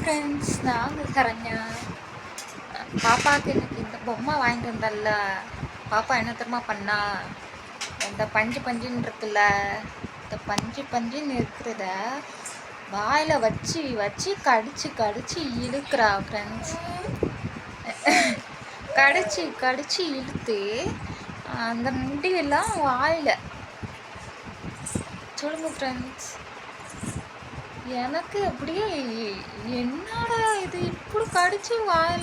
Friends நாங்கள் சரண்யா பாப்பாவுக்கு எனக்கு இந்த பொம்மை வாங்கிட்டு வந்தல்ல. பாப்பா என்ன தெரியுமா பண்ணா? இந்த பஞ்சு பஞ்சுன்னு இருக்குல்ல இந்த பஞ்சு பஞ்சுன்னு இருக்கிறத வாயில் வச்சு வச்சு கடிச்சு கடிச்சு இழுக்கிறா ஃப்ரெண்ட்ஸ் கடிச்சு கடிச்சு இழுத்து அந்த முடியெல்லாம் வாயில். சொல்லுங்க ஃப்ரெண்ட்ஸ் எனக்கு அப்படியே என்னடா இது? இப்படி கடிச்சு வாயில்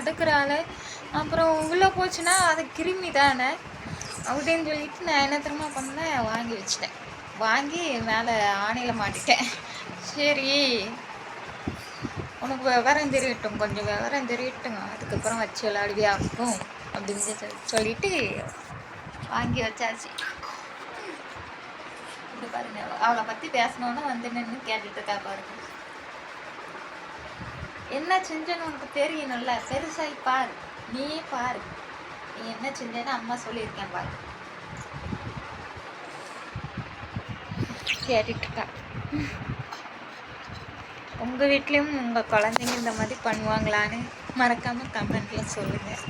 எடுக்கிறாளே. அப்புறம் உள்ளே போச்சுன்னா அது கிருமி தானே? அப்படின்னு சொல்லிட்டு நான் என்ன தெரியுமா பண்ணேன்? வாங்கி வச்சிட்டேன். வாங்கி மேலே ஆணையில் மாட்டிட்டேன். சரி. உனக்கு விவரம் தெரியட்டும். கொஞ்சம் விவரம் தெரியட்டும் அதுக்கப்புறம் வச்சு விளையாடுவியாக்கும் அப்படின்னு சொல்லி- சொல்லிட்டு வாங்கி வச்சாச்சு. இது பாருங்க. அவளை பற்றி பேசணுன்னு வந்து நின்று கேட்டுட்டு இருக்கா பாருங்க. என்ன செஞ்சேன்னு உனக்கு தெரியணும்ல? பெருசாகி பாரு. நீயே பாரு. நீ என்ன செஞ்சேன்னு அம்மா சொல்லியிருக்கேன் பாரு. கேட்டுட்டு இருக்கா உங்கள் வீட்லேயும் உங்கள் குழந்தைங்க இந்த மாதிரி பண்ணுவாங்களான்னு மறக்காமல் கமெண்டில் சொல்லுங்கள்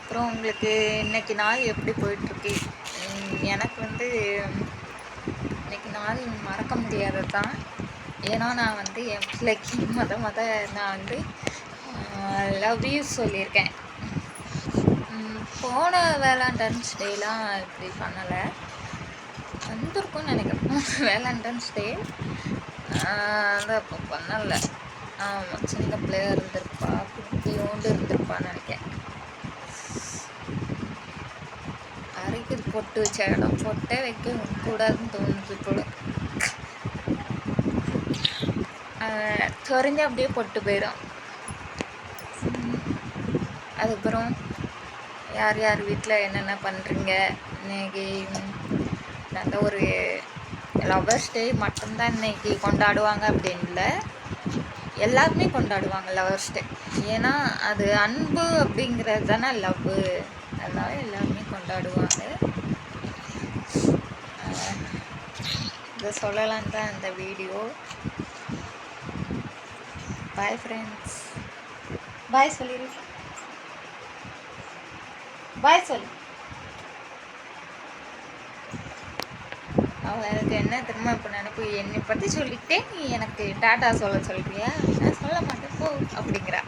அப்புறம் உங்களுக்கு இன்னைக்கு நாள் எப்படி போயிட்டுருக்கு எனக்கு வந்து நாள் மறக்க முடியாதது தான். ஏன்னா நான் வந்து என் பிள்ளைக்கு மொத மொத நான் வந்து லவ் யூ சொல்லியிருக்கேன். போன வேளாண்டன்ஸ் டேலாம் இப்படி பண்ணலை. வந்திருக்கும்னு நினைக்கிறேன். வேலண்டைன்ஸ் டே அதான் அப்போ பண்ணலை. ஆமாம் சின்ன பிள்ளையாக இருந்திருப்பா. அரைக்குது பொட்டு வச்ச இடம் பொட்டே வைக்க கூடாதுன்னு தோணுது போல சொரிஞ்சு அப்படியே பொட்டு போயிடும் அதுக்கப்புறம் யார் யார் வீட்டில் என்னென்ன பண்ணுறீங்க இன்னைக்கு நல்ல ஒரு லவர்ஸ் டே மட்டும்தான் இன்னைக்கு கொண்டாடுவாங்க அப்படின்னு இல்லை எல்லாருமே கொண்டாடுவாங்க லவர்ஸ் டே ஏன்னா அது அன்பு அப்படிங்கிறது தானே லவ் அதனால எல்லாருமே கொண்டாடுவாங்க ஆஹ் இதை சொல்லலாம் தான் இந்த வீடியோ. பாய் ஃப்ரெண்ட்ஸ் பாய் சொல்லிடு பாய் சொல்லு. அவளுக்கு என்ன திரும்ப இப்போ நினைப்பு? என்னை பற்றி சொல்லிட்டே நீ எனக்கு டாட்டா சொல்ல சொல்றியா? நான் சொல்ல மாட்டேன் போ அப்படிங்கிறா.